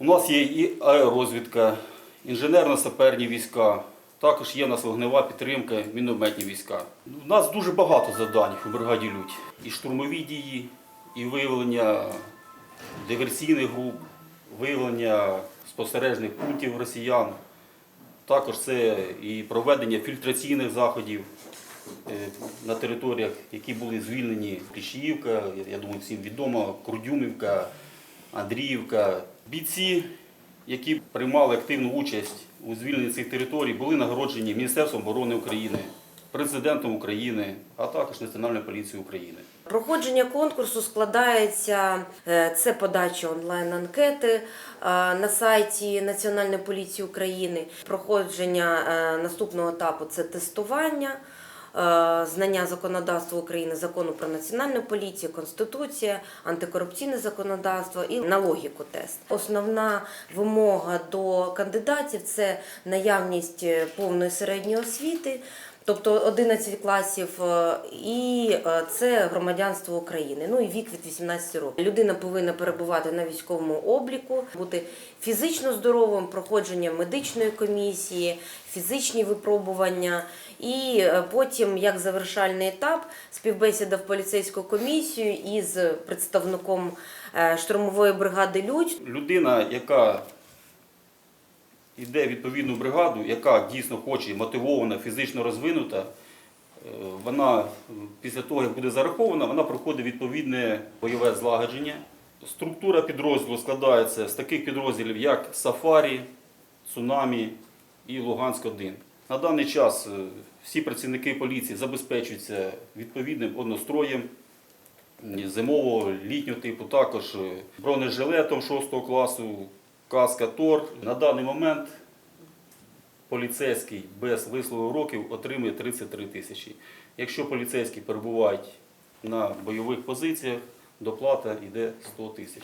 У нас є і аеророзвідка, інженерно-саперні війська, також є у нас вогнева підтримка, мінометні війська. У нас дуже багато завдань у бригаді Людь. І штурмові дії, і виявлення диверсійних груп, виявлення спостережних пунктів росіян. Також це і проведення фільтраційних заходів е, на територіях, які були звільнені Кліщіївка, я думаю, всім відомо, Курдюмівка, Андріївка. Бійці, які приймали активну участь у звільненні цих територій, були нагороджені Міністерством оборони України, президентом України, а також Національною поліцією України. Проходження конкурсу складається е, це подача онлайн-анкети е, на сайті Національної поліції України. Проходження е, наступного етапу це тестування. Е, Знання законодавства України, закону про національну поліцію, конституція, антикорупційне законодавство і на логіку тест. Основна вимога до кандидатів це наявність е, повної середньої освіти, тобто 11 класів, е, і е, це громадянство України. Ну і вік від 18 років. Людина повинна перебувати на військовому обліку, бути фізично здоровим, проходження медичної комісії, фізичні випробування. І е, потім, як завершальний етап, співбесіда в поліцейську комісію із представником штурмової бригади Людь. Людина, яка йде відповідну бригаду, яка дійсно хоче мотивована, фізично розвинута, е, вона після того, як буде зарахована, вона проходить відповідне бойове злагодження. Структура підрозділу складається з таких підрозділів, як Сафарі, Цунамі і Луганськ-1. На даний час е, всі працівники поліції забезпечуються відповідним одностроєм зимового, літнього типу, також е, бронежилетом 6 класу, Казка Тор. На даний момент поліцейський без вислугу років отримує 33 тисячі. Якщо поліцейські перебувають на бойових позиціях, доплата йде 100 тисяч.